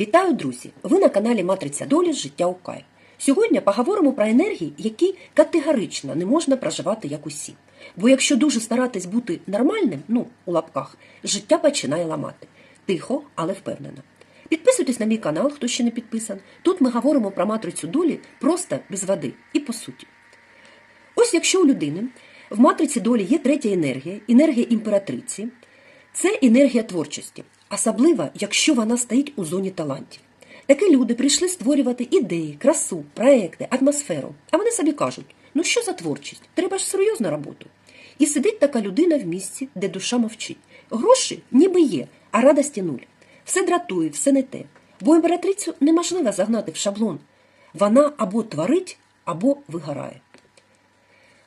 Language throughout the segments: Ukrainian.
Вітаю, друзі! Ви на каналі Матриця долі Життя у Кайф. Сьогодні поговоримо про енергії, які категорично не можна проживати як усі. Бо якщо дуже старатись бути нормальним, ну, у лапках, життя починає ламати. Тихо, але впевнено. Підписуйтесь на мій канал, хто ще не підписан. Тут ми говоримо про матрицю долі просто без води і по суті. Ось якщо у людини в матриці долі є третя енергія, енергія імператриці, це енергія творчості, особливо, якщо вона стоїть у зоні талантів. Такі люди прийшли створювати ідеї, красу, проекти, атмосферу. А вони собі кажуть: ну що за творчість? Треба ж серйозну роботу. І сидить така людина в місці, де душа мовчить. Гроші ніби є, а радості нуль. Все дратує, все не те. Бо імператрицю неможливо загнати в шаблон. Вона або творить, або вигорає.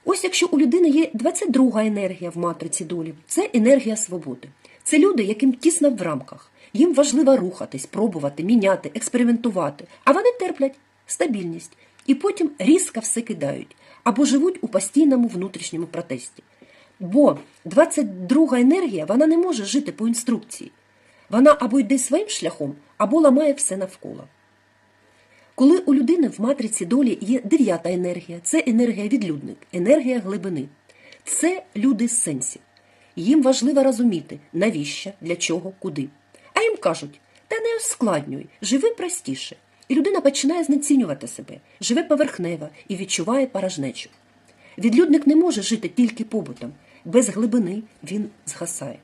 Ось якщо у людини є 22 енергія в матриці долі, це енергія свободи. Це люди, яким тісно в рамках. Їм важливо рухатись, пробувати, міняти, експериментувати. А вони терплять стабільність і потім різко все кидають або живуть у постійному внутрішньому протесті. Бо 22 енергія вона не може жити по інструкції. Вона або йде своїм шляхом, або ламає все навколо. Коли у людини в матриці долі є дев'ята енергія, це енергія відлюдник, енергія глибини. Це люди з сенсів. Їм важливо розуміти, навіщо, для чого, куди. А їм кажуть, та не ускладнюй, живи простіше. І людина починає знецінювати себе, живе поверхнево і відчуває порожнечу. Відлюдник не може жити тільки побутом, без глибини він згасає.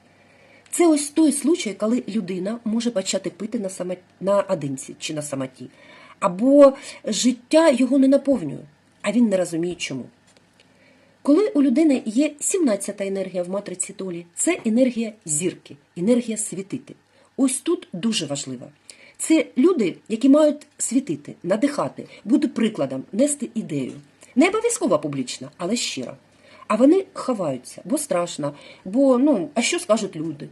Це ось той случай, коли людина може почати пити на само... наодинці чи на самоті, або життя його не наповнює, а він не розуміє чому. Коли у людини є 17-та енергія в матриці долі, це енергія зірки, енергія світити. Ось тут дуже важливо. Це люди, які мають світити, надихати, бути прикладом, нести ідею. Не обов'язково публічно, але щиро. А вони ховаються, бо страшно, бо ну, а що скажуть люди?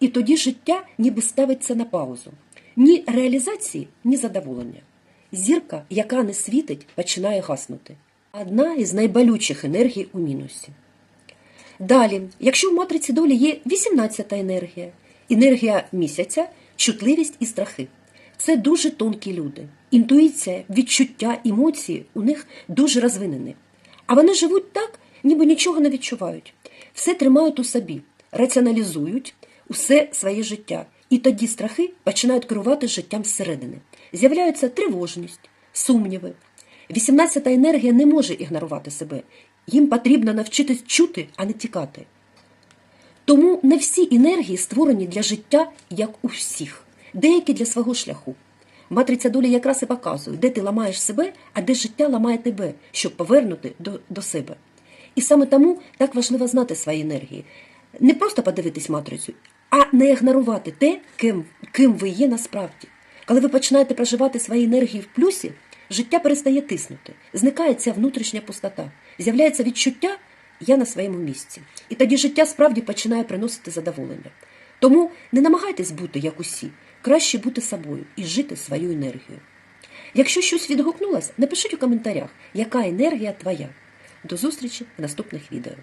І тоді життя ніби ставиться на паузу. Ні реалізації, ні задоволення. Зірка, яка не світить, починає гаснути. Одна із найболючих енергій у мінусі. Далі, якщо в матриці долі є 18-та енергія, енергія місяця, чутливість і страхи. Це дуже тонкі люди. Інтуїція, відчуття, емоції у них дуже розвинені. А вони живуть так, ніби нічого не відчувають. Все тримають у собі, раціоналізують усе своє життя. І тоді страхи починають керувати життям зсередини. З'являється тривожність, сумніви. 18-та енергія не може ігнорувати себе. Їм потрібно навчитись чути, а не тікати. Тому не всі енергії створені для життя, як у всіх, деякі для свого шляху. Матриця долі якраз і показує, де ти ламаєш себе, а де життя ламає тебе, щоб повернути до, до себе. І саме тому так важливо знати свої енергії. Не просто подивитись матрицю, а не ігнорувати те, ким, ким ви є насправді. Коли ви починаєте проживати свої енергії в плюсі, життя перестає тиснути, зникає ця внутрішня пустота, з'являється відчуття я на своєму місці. І тоді життя справді починає приносити задоволення. Тому не намагайтесь бути як усі, краще бути собою і жити свою енергію. Якщо щось відгукнулось, напишіть у коментарях, яка енергія твоя. До зустрічі в наступних відео.